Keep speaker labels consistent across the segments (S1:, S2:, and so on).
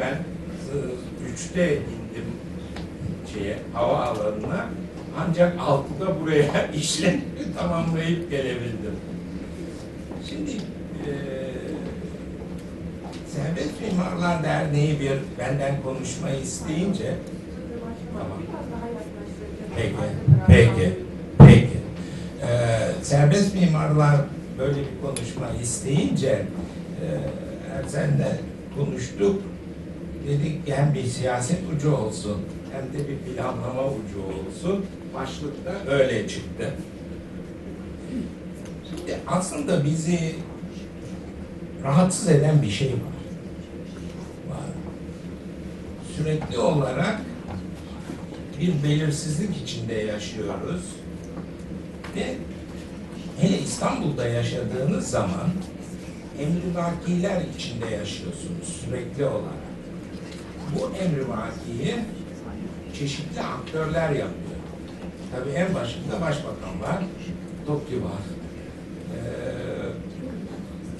S1: Ben üçte indim şeye havaalanına ancak altıda buraya işlemi tamamlayıp gelebildim. Şimdi e, Serbest Mimarlar Derneği bir benden konuşma isteyince tamam. Peki, peki, peki. Ee, serbest mimarlar böyle bir konuşma isteyince e, Ersen'le konuştuk. Dedik ki hem bir siyaset ucu olsun hem de bir planlama ucu olsun. Başlıkta öyle çıktı. Şimdi aslında bizi rahatsız eden bir şey var. var. Sürekli olarak bir belirsizlik içinde yaşıyoruz. Ve hele İstanbul'da yaşadığınız zaman emrivakiler içinde yaşıyorsunuz sürekli olarak. Bu emrivakiyi çeşitli aktörler yapıyor. Tabii en başında başbakan var, TOKİ var, ee,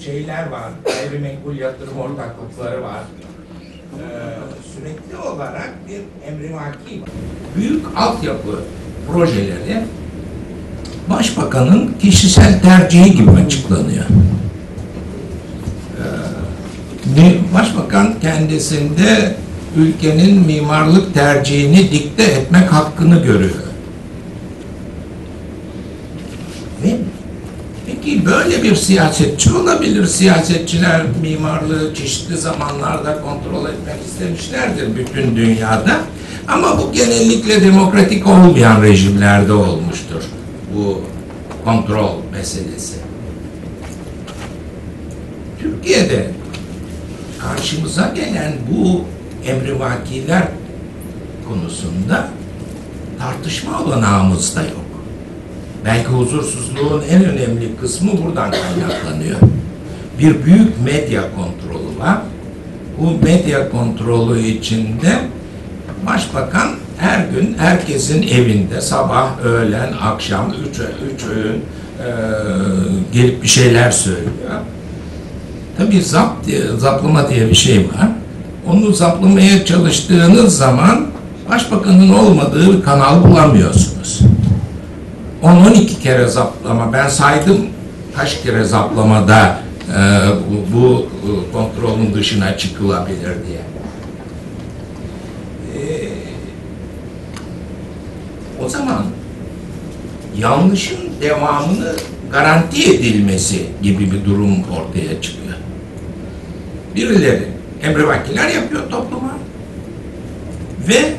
S1: şeyler var, gayrimenkul yatırım ortaklıkları var. Ee, sürekli olarak bir emrivaki var. Büyük altyapı projeleri başbakanın kişisel tercihi gibi açıklanıyor. Ee, başbakan kendisinde ülkenin mimarlık tercihini dikte etmek hakkını görüyor. Peki böyle bir siyasetçi olabilir. Siyasetçiler mimarlığı çeşitli zamanlarda kontrol etmek istemişlerdir bütün dünyada. Ama bu genellikle demokratik olmayan rejimlerde olmuştur. Bu kontrol meselesi. Türkiye'de karşımıza gelen bu emrivakiler konusunda tartışma olanağımız da yok. Belki huzursuzluğun en önemli kısmı buradan kaynaklanıyor. Bir büyük medya kontrolü var. Bu medya kontrolü içinde başbakan her gün herkesin evinde sabah, öğlen, akşam üç, üç öğün e, gelip bir şeyler söylüyor. Tabii zap diye, zaplama diye bir şey var. Onu zaplamaya çalıştığınız zaman başbakanın olmadığı bir kanal bulamıyorsunuz. 10-12 kere zaplama, ben saydım kaç kere zaplamada e, bu, bu e, kontrolün dışına çıkılabilir diye. E, o zaman yanlışın devamını garanti edilmesi gibi bir durum ortaya çıkıyor. Birileri emrivakiler yapıyor topluma ve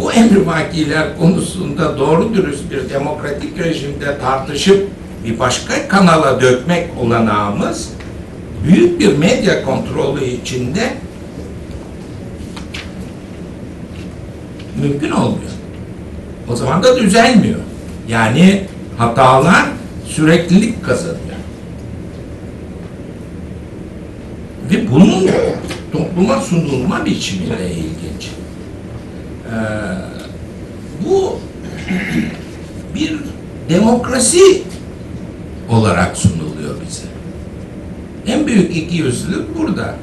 S1: bu emrivakiler konusunda doğru dürüst bir demokratik rejimde tartışıp bir başka kanala dökmek olanağımız büyük bir medya kontrolü içinde mümkün olmuyor. O zaman da düzelmiyor. Yani hatalar süreklilik kazanıyor. Ve bunun topluma sunulma biçimi de ilginç. Ee, bu bir demokrasi olarak sunuluyor bize. En büyük ikiyüzlülük burada.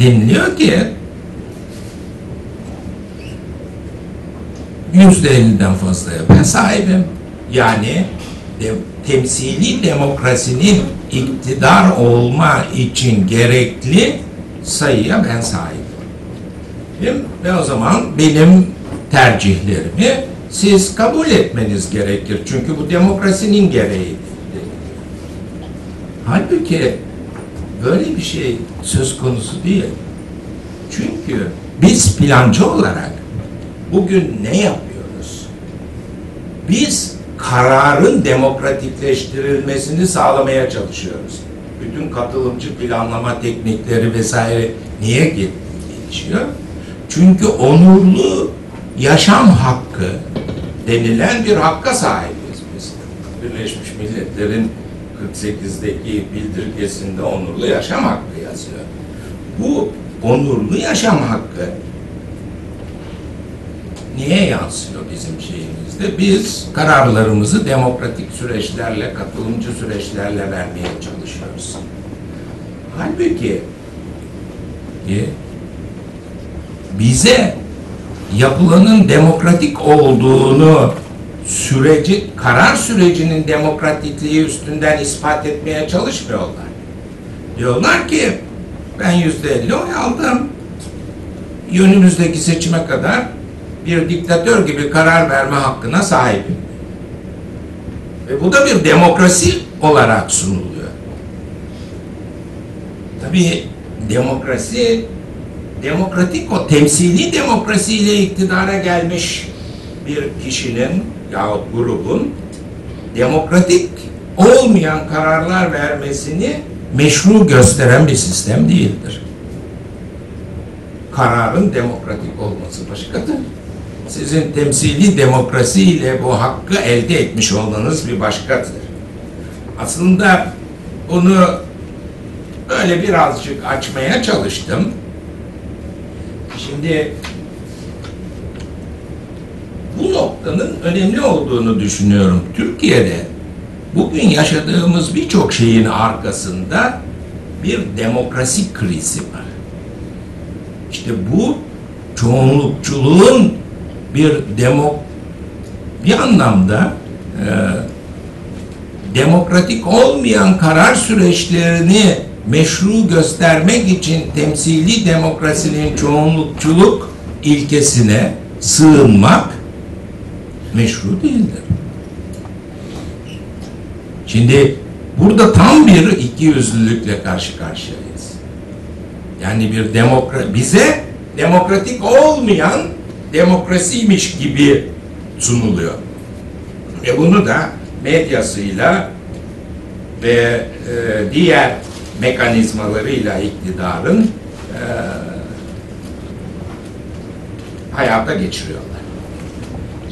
S1: Deniliyor ki yüzde elliden fazlaya ben sahibim. Yani de, temsili demokrasinin iktidar olma için gerekli sayıya ben sahibim. Ve o zaman benim tercihlerimi siz kabul etmeniz gerekir. Çünkü bu demokrasinin gereği. Halbuki böyle bir şey söz konusu değil. Çünkü biz plancı olarak bugün ne yapıyoruz? Biz kararın demokratikleştirilmesini sağlamaya çalışıyoruz. Bütün katılımcı planlama teknikleri vesaire niye gelişiyor? Çünkü onurlu yaşam hakkı denilen bir hakka sahibiz biz. Birleşmiş Milletler'in 48'deki bildirgesinde onurlu yaşam hakkı yazıyor. Bu onurlu yaşam hakkı niye yansıyor bizim şeyimizde? Biz kararlarımızı demokratik süreçlerle, katılımcı süreçlerle vermeye çalışıyoruz. Halbuki bize yapılanın demokratik olduğunu süreci, karar sürecinin demokratikliği üstünden ispat etmeye çalışmıyorlar. Diyorlar ki ben yüzde elli oy aldım. Önümüzdeki seçime kadar bir diktatör gibi karar verme hakkına sahibim. Ve bu da bir demokrasi olarak sunuluyor. Tabii demokrasi demokratik o temsili demokrasiyle iktidara gelmiş bir kişinin yahut grubun demokratik olmayan kararlar vermesini meşru gösteren bir sistem değildir. Kararın demokratik olması başkadır. Sizin temsili demokrasiyle bu hakkı elde etmiş olmanız bir başkadır. Aslında bunu böyle birazcık açmaya çalıştım. Şimdi bu noktanın önemli olduğunu düşünüyorum. Türkiye'de bugün yaşadığımız birçok şeyin arkasında bir demokrasi krizi var. İşte bu çoğunlukçuluğun bir demo bir anlamda e, demokratik olmayan karar süreçlerini meşru göstermek için temsili demokrasinin çoğunlukçuluk ilkesine sığınmak meşru değildir. Şimdi burada tam bir ikiyüzlülükle karşı karşıyayız. Yani bir demokrat bize demokratik olmayan demokrasiymiş gibi sunuluyor. Ve bunu da medyasıyla ve e, diğer mekanizmalarıyla iktidarın e, hayata geçiriyorlar.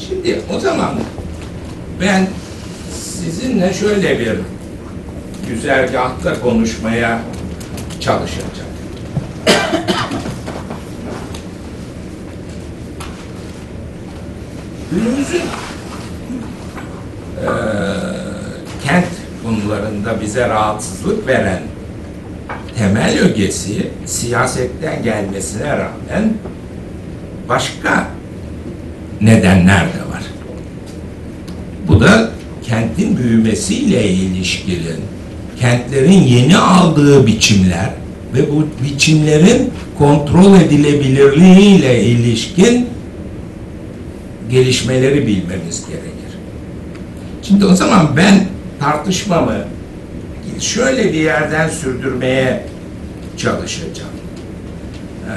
S1: Şimdi o zaman ben sizinle şöyle bir güzergahta konuşmaya çalışacağım. Günümüzün e, kent konularında bize rahatsızlık veren temel ögesi siyasetten gelmesine rağmen başka nedenler de var. Bu da kentin büyümesiyle ilişkili, kentlerin yeni aldığı biçimler ve bu biçimlerin kontrol edilebilirliğiyle ilişkin gelişmeleri bilmemiz gerekir. Şimdi o zaman ben tartışmamı şöyle bir yerden sürdürmeye çalışacağım. Ee,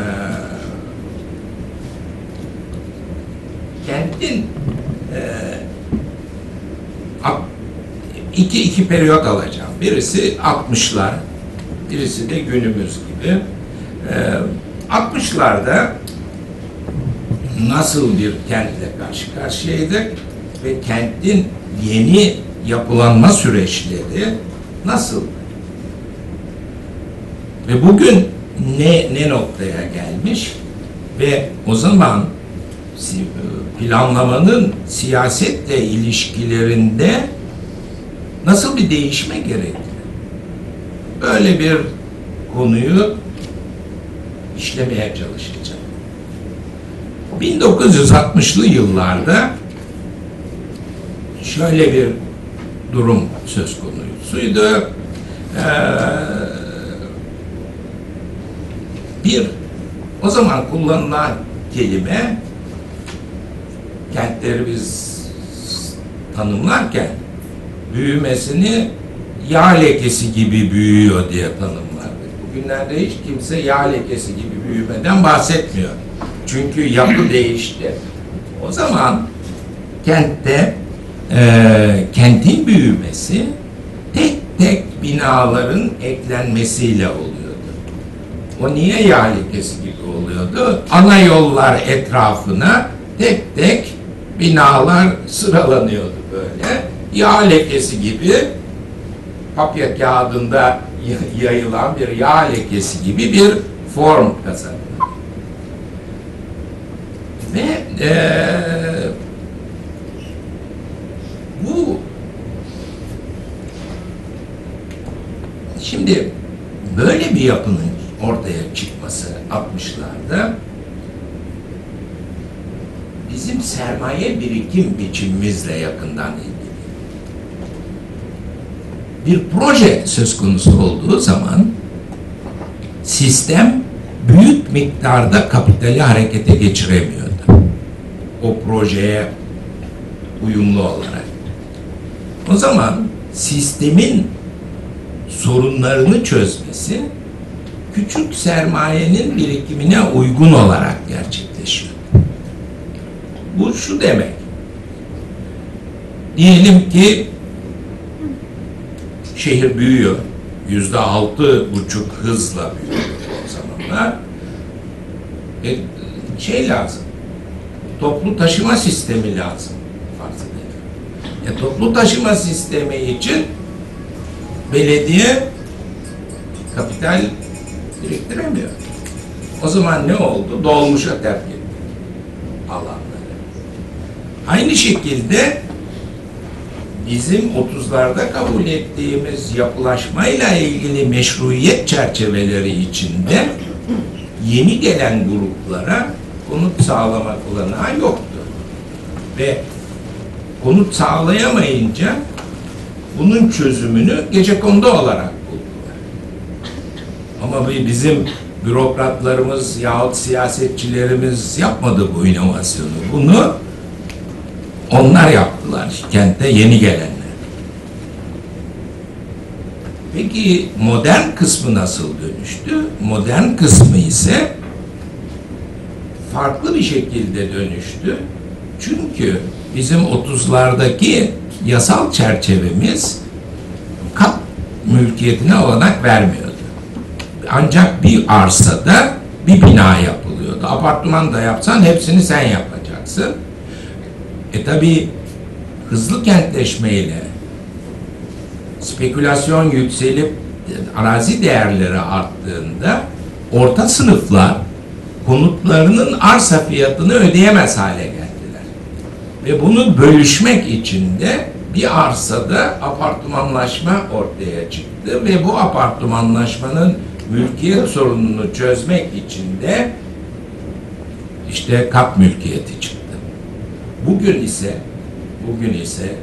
S1: kentin e, iki, iki periyot alacağım. Birisi 60'lar, birisi de günümüz gibi. Ee, 60'larda nasıl bir kentle karşı karşıyaydık ve kentin yeni yapılanma süreçleri nasıl? Ve bugün ne ne noktaya gelmiş ve o zaman planlamanın siyasetle ilişkilerinde nasıl bir değişme gerekli? Böyle bir konuyu işlemeye çalışacağım. 1960'lı yıllarda şöyle bir durum söz konusuydu. Ee, bir o zaman kullanılan kelime kentleri biz tanımlarken büyümesini yağ lekesi gibi büyüyor diye tanımlardık. Bugünlerde hiç kimse yağ lekesi gibi büyümeden bahsetmiyor. Çünkü yapı değişti. O zaman kentte e, kentin büyümesi tek tek binaların eklenmesiyle oluyordu. O niye yağ gibi oluyordu? Ana yollar etrafına tek tek binalar sıralanıyordu böyle. Yağ lekesi gibi papya kağıdında yayılan bir yağ lekesi gibi bir form kazanıyor. Ve e, bu şimdi böyle bir yapının ortaya çıkması 60'larda bizim sermaye birikim biçimimizle yakından ilgili. Bir proje söz konusu olduğu zaman sistem büyük miktarda kapitali harekete geçiremiyordu. O projeye uyumlu olarak. O zaman sistemin sorunlarını çözmesi küçük sermayenin birikimine uygun olarak gerçekleşiyor. Bu şu demek. Diyelim ki şehir büyüyor. Yüzde altı buçuk hızla büyüyor o zamanlar. E, şey lazım. Toplu taşıma sistemi lazım. Farz edelim. E, toplu taşıma sistemi için belediye kapital biriktiremiyor. O zaman ne oldu? Dolmuşa terk etti alanları. Aynı şekilde bizim 30'larda kabul ettiğimiz yapılaşmayla ilgili meşruiyet çerçeveleri içinde yeni gelen gruplara konut sağlamak olanağı yoktu. Ve konut sağlayamayınca bunun çözümünü gece kondu olarak buldular. Ama bizim bürokratlarımız yahut siyasetçilerimiz yapmadı bu inovasyonu. Bunu onlar yaptılar kentte yeni gelenler. Peki modern kısmı nasıl dönüştü? Modern kısmı ise farklı bir şekilde dönüştü. Çünkü bizim 30'lardaki yasal çerçevemiz kat mülkiyetine olanak vermiyordu. Ancak bir arsada bir bina yapılıyordu. Apartman da yapsan hepsini sen yapacaksın. E tabi hızlı kentleşmeyle spekülasyon yükselip arazi değerleri arttığında orta sınıflar konutlarının arsa fiyatını ödeyemez hale geldiler. Ve bunu bölüşmek için de bir arsada apartmanlaşma ortaya çıktı ve bu apartmanlaşmanın mülkiyet sorununu çözmek için de işte kap mülkiyeti çıktı. Bugün ise bugün ise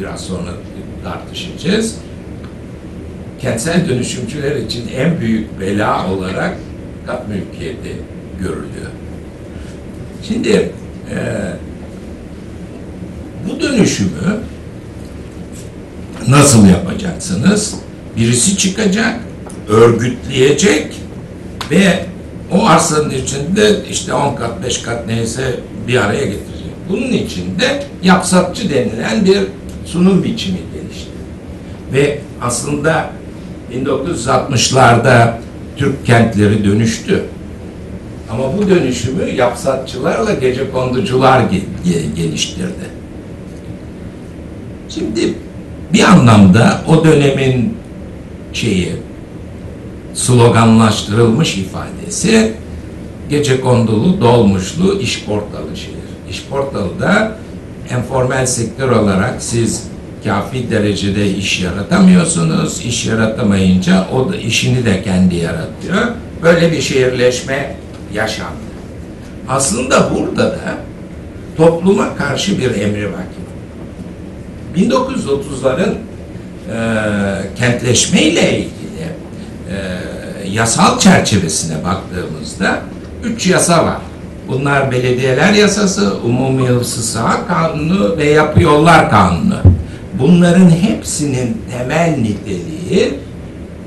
S1: biraz sonra tartışacağız. Kentsel dönüşümcüler için en büyük bela olarak kap mülkiyeti görülüyor. Şimdi e, bu dönüşümü nasıl yapacaksınız? Birisi çıkacak, örgütleyecek ve o arsanın içinde işte 10 kat, 5 kat neyse bir araya getirecek. Bunun içinde yapsatçı denilen bir sunum biçimi gelişti. Ve aslında 1960'larda Türk kentleri dönüştü. Ama bu dönüşümü yapsatçılarla gece konducular geliştirdi. Şimdi bir anlamda o dönemin şeyi sloganlaştırılmış ifadesi gece kondulu, dolmuşlu iş portalı şehir. İş portalı da enformel sektör olarak siz kafi derecede iş yaratamıyorsunuz. İş yaratamayınca o da işini de kendi yaratıyor. Böyle bir şehirleşme yaşandı. Aslında burada da topluma karşı bir emri vaki 1930'ların e, kentleşmeyle ilgili e, yasal çerçevesine baktığımızda üç yasa var. Bunlar belediyeler yasası, umumi hıfzı kanunu ve yapı yollar kanunu. Bunların hepsinin temel niteliği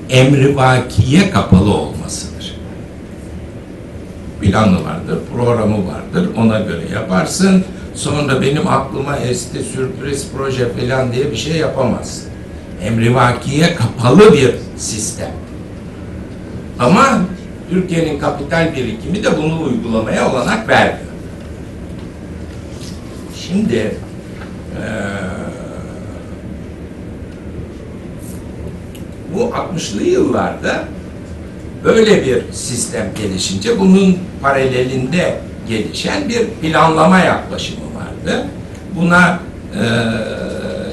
S1: emrivakiye kapalı olmasıdır. Planı vardır, programı vardır, ona göre yaparsın sonra benim aklıma esti sürpriz proje falan diye bir şey yapamaz. Emrivakiye kapalı bir sistem. Ama Türkiye'nin kapital birikimi de bunu uygulamaya olanak vermiyor. Şimdi ee, bu 60'lı yıllarda böyle bir sistem gelişince bunun paralelinde gelişen bir planlama yaklaşımı vardı. Buna e,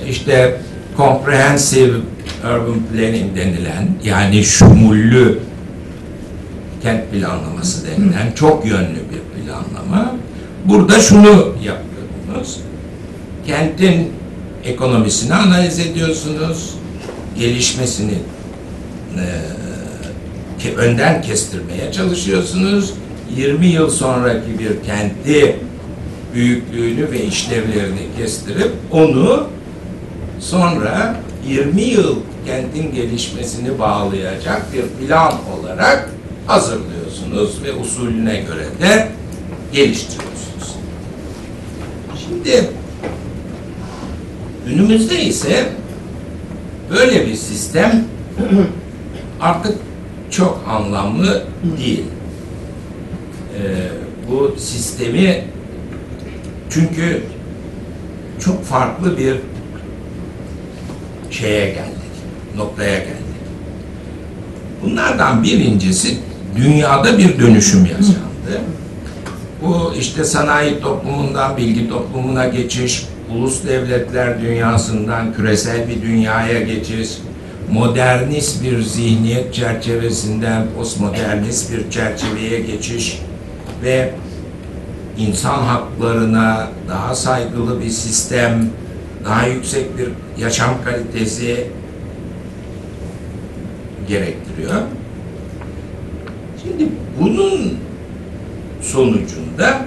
S1: işte comprehensive urban planning denilen yani şumullü kent planlaması denilen çok yönlü bir planlama. burada şunu yapıyorsunuz. Kentin ekonomisini analiz ediyorsunuz. Gelişmesini e, ki önden kestirmeye çalışıyorsunuz. 20 yıl sonraki bir kenti büyüklüğünü ve işlevlerini kestirip onu sonra 20 yıl kentin gelişmesini bağlayacak bir plan olarak hazırlıyorsunuz ve usulüne göre de geliştiriyorsunuz. Şimdi günümüzde ise böyle bir sistem artık çok anlamlı değil. Ee, bu sistemi çünkü çok farklı bir şeye geldik, noktaya geldik. Bunlardan birincisi dünyada bir dönüşüm yaşandı. Bu işte sanayi toplumundan bilgi toplumuna geçiş, ulus devletler dünyasından küresel bir dünyaya geçiş, modernist bir zihniyet çerçevesinden postmodernist bir çerçeveye geçiş ve insan haklarına daha saygılı bir sistem, daha yüksek bir yaşam kalitesi gerektiriyor. Şimdi bunun sonucunda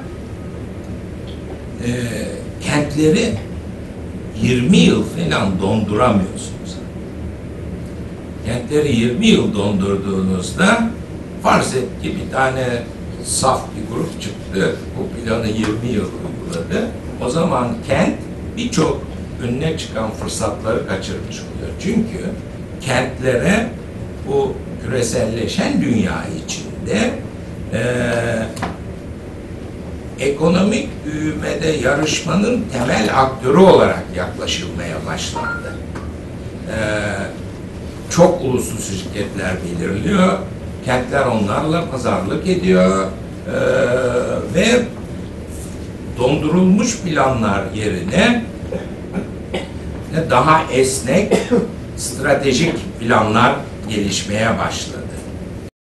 S1: e, kentleri 20 yıl falan donduramıyorsunuz. Kentleri 20 yıl dondurduğunuzda farz et ki bir tane saf bir grup çıktı. Bu planı 20 yıl uyguladı. O zaman kent birçok önüne çıkan fırsatları kaçırmış oluyor. Çünkü kentlere bu küreselleşen dünya içinde eee ekonomik büyümede yarışmanın temel aktörü olarak yaklaşılmaya başlandı. Ee, çok uluslu şirketler belirliyor, kentler onlarla pazarlık ediyor ee, ve dondurulmuş planlar yerine daha esnek stratejik planlar gelişmeye başladı.